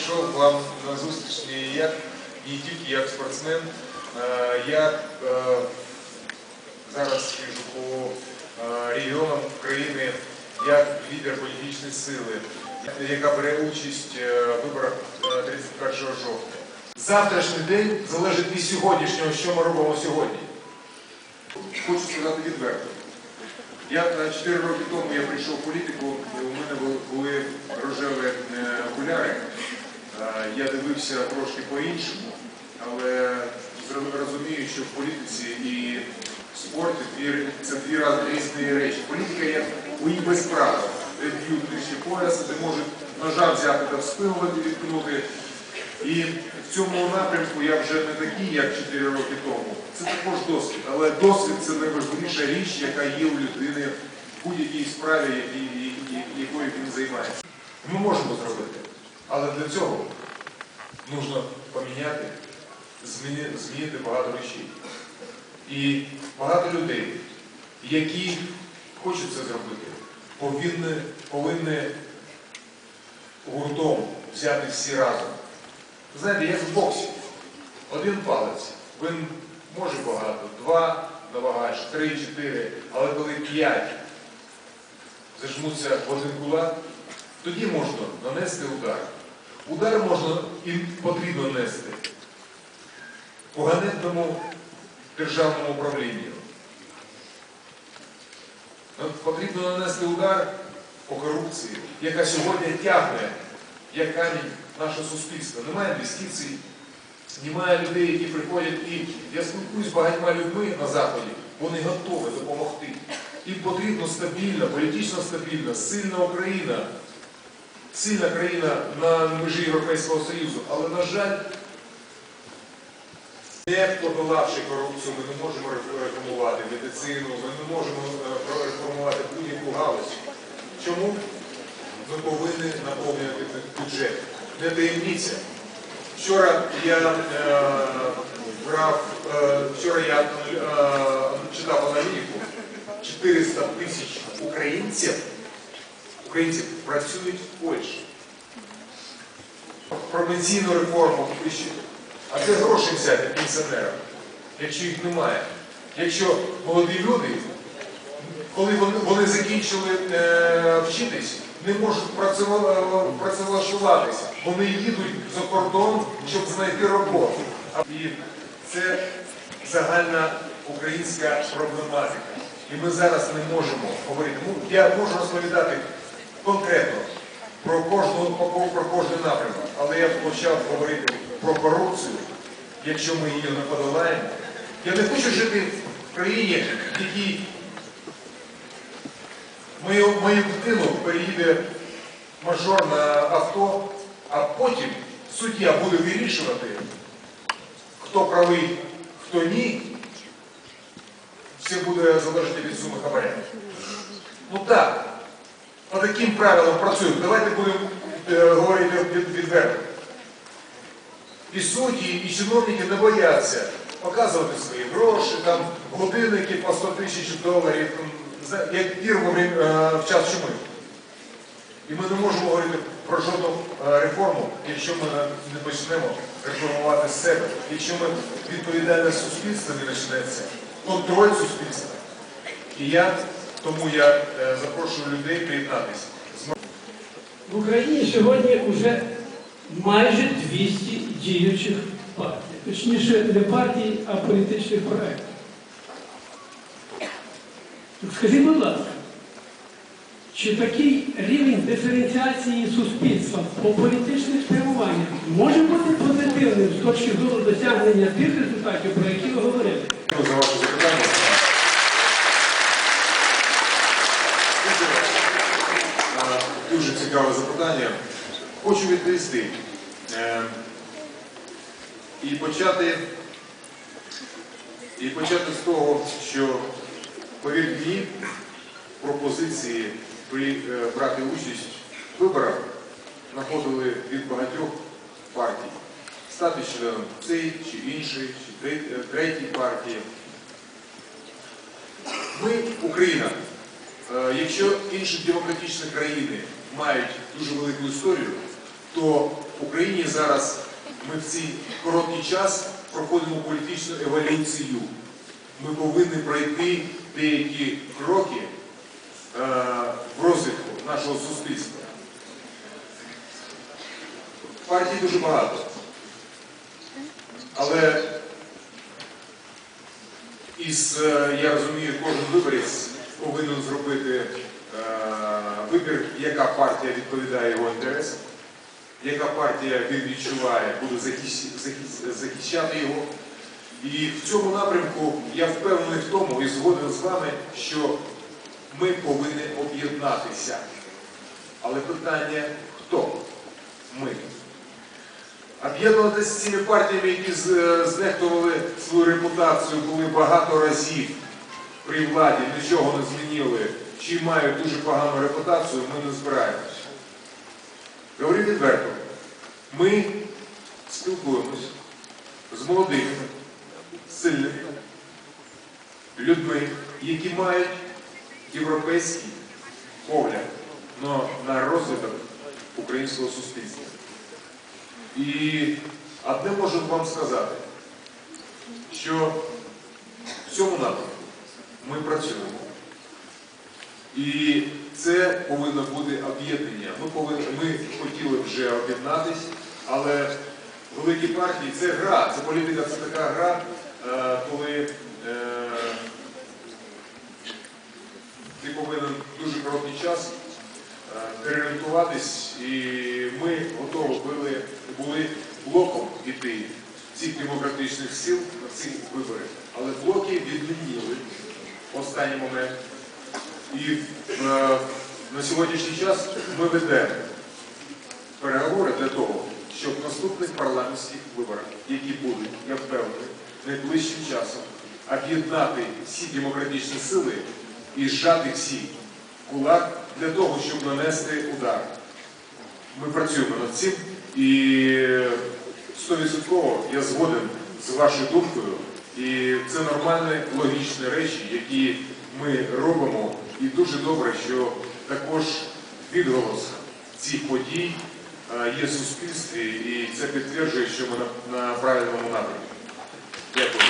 прийшов вам на зустріч не як не тільки як спортсмен, як е, зараз скажу по е, регіонам України, як лідер політичної сили, яка бере участь е, в виборах е, 31 жовтня. Завтрашній день залежить від сьогоднішнього, що ми робимо сьогодні. Хочу сказати відверто. Я е, 4 роки тому я прийшов в політику, у мене були рожеві окуляри. Е, Я дивився трошки по-іншому, але розумію, що в політиці і в спорті це дві різні речі. Політика як бої без правил, де б'ють нижче пояса, де можуть ножа взяти та в спину відкнути. І в цьому напрямку я вже не такий, як 4 роки тому. Це також досвід. Але досвід це найважливіша річ, яка є у людини в будь-якій справі, якою він займається. Ми можемо зробити. Але для цього потрібно поміняти, зміни- змінити багато речей. І багато людей, які хочуть це зробити, повинні, повинні гуртом взяти всі разом. Знаєте, як в боксі. Один палець, він може багато, два навагаєш, три, чотири, але коли п'ять зажмуться в один кулак, тоді можна нанести удар. Удар можна і потрібно нести по ганебному державному управлінню. Потрібно нанести удар по корупції, яка сьогодні тягне, як камінь, наше суспільство. Немає інвестицій, немає людей, які приходять і я спілкуюсь з багатьма людьми на Заході, вони готові допомогти. Їм потрібно стабільна, політично стабільна, сильна Україна, сильна країна на межі Європейського Союзу. Але, на жаль, не подолавши корупцію, ми не можемо реформувати медицину, ми не можемо е, реформувати будь-яку галузь. Чому? Ми повинні наповнювати бюджет. Не таємниця. Вчора я е, брав, е, вчора я читав аналітику. 400 тисяч українців, українців працюють в Польщі. Про пенсійну реформу. і А де гроші взяти пенсіонерам, якщо їх немає? Якщо молоді люди, коли вони, вони закінчили е, вчитись, не можуть працева- працевлаштуватися, вони їдуть за кордон, щоб знайти роботу. І це загальна українська проблематика. І ми зараз не можемо говорити. Ну, я можу розповідати конкретно про кожну про, кожний напрямок, але я почав говорити про корупцію, якщо ми її не подолаємо. Я не хочу жити в країні, в якій мою, мою дитину переїде мажор на авто, а потім суддя буде вирішувати, хто правий, хто ні. Все буде залежати від суми хабаря. Ну так, по таким правилам працюємо. Давайте будемо е, говорити від- відверто. І судді, і чиновники не бояться показувати свої гроші, там, годинники по 100 тисяч доларів, там, як фірму е, в час чуми. І ми не можемо говорити про жодну е, реформу, якщо ми не- не почнемо реформувати з себе, якщо ми відповідальне суспільство не почнеться, контроль суспільства. І я, тому я е, запрошую людей приєднатися. В Україні сьогодні вже майже 200 діючих партій. Точніше, не партій, а політичних проєктів. Скажіть, будь ласка, чи такий рівень диференціації суспільства по політичних спрямуваннях може бути позитивним з точки зору досягнення тих результатів, про які ви говорили? Дякую за ваше запитання. Дуже, е, Дуже цікаве запитання. Хочу відповісти. Е, І почати, і почати з того, що, повірте мені, пропозиції при, е, брати участь в виборах знаходили від багатьох партій. Стати членом цієї чи іншої, чи е, третій партії. Ми, Україна, Е, Якщо інші демократичні країни мають дуже велику історію, то в Україні зараз ми в цей короткий час проходимо політичну еволюцію. Ми повинні пройти деякі кроки е, в розвитку нашого суспільства. Партій дуже багато. Але із, е, я розумію, кожен виборець повинен зробити е, вибір, яка партія відповідає його інтересам, яка партія він відчуває, буде захищ- захищ- захищати його. І в цьому напрямку я впевнений в тому і згоден з вами, що ми повинні об'єднатися. Але питання хто? Ми. Об'єднуватися з цими партіями, які знехтували свою репутацію, були багато разів при владі, нічого не змінили, чи мають дуже погану репутацію, ми не збираємося. Говорю відверто, ми спілкуємось з молодими, сильними людьми, які мають європейський погляд на розвиток українського суспільства. І одне можу вам сказати, що в цьому напрямку ми працюємо. І це повинно бути об'єднання. Ми, повинні, ми хотіли вже об'єднатись, але великі партії це гра, це політика, це така гра, е, коли е, ти повинен дуже короткий час е, переорієнтуватись, і ми готові були, були блоком іти цих демократичних сил на ці вибори. Але блоки відмінили в останній момент. І е, на сьогоднішній час ми ведемо переговори для того, щоб в наступних парламентських виборах, які будуть, я впевнений, найближчим часом об'єднати всі демократичні сили і зжати всі кулак для того, щоб нанести удар. Ми працюємо над цим і стовідсотково я згоден з вашою думкою. І це нормальні логічні речі, які ми робимо. І дуже добре, що також відголос цих подій е, є в суспільстві, і це підтверджує, що ми на, правильному напрямку. Дякую.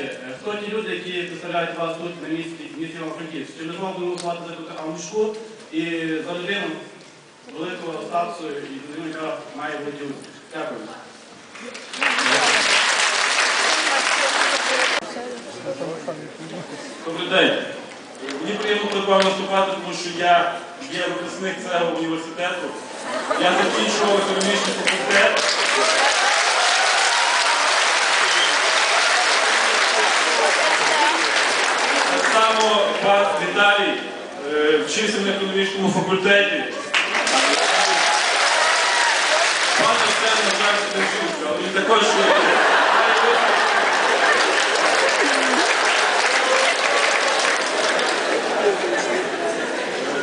Е, Хто ті люди, які представляють вас тут на місці місті Івано-Франківськ? Чи можливо будемо голосувати за Петра Амушку і за людину великого статусу і людину, яка має бути. Дякую. Добрий день. Мені приємно перед вами виступати, тому що я є випускник цього університету. Я закінчував економічний факультет. Так само пан Віталій е, вчився на економічному факультеті. Пан Арсен, на жаль, не вчився, але він також. е,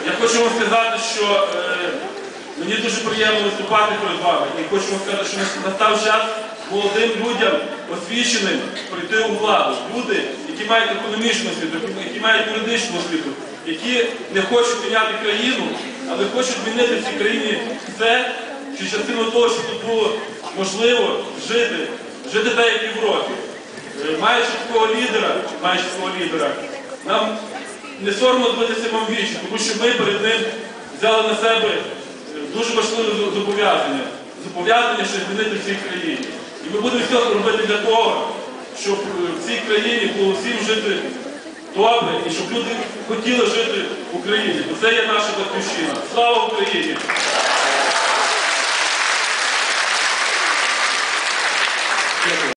Я хочу сказати, що е, мені дуже приємно виступати перед вами. І хочу сказати, що настав час молодим людям, освіченим, прийти у владу. Люди, які мають економічну освіту, які мають юридичну освіту, які не хочуть міняти країну, але хочуть змінити в цій країні все, що частину того, що тут було можливо жити, жити так, як в Європі. Е, Маючи такого лідера, маючи такого лідера, нам не соромно дивитися вам вічі, тому що ми перед ним взяли на себе е, дуже важливе зобов'язання. Зобов'язання, що змінити в цій країні. І ми будемо все робити для того, щоб е, в цій країні було всім жити добре і щоб люди хотіли жити в Україні. Бо це є наша батьківщина. Слава Україні!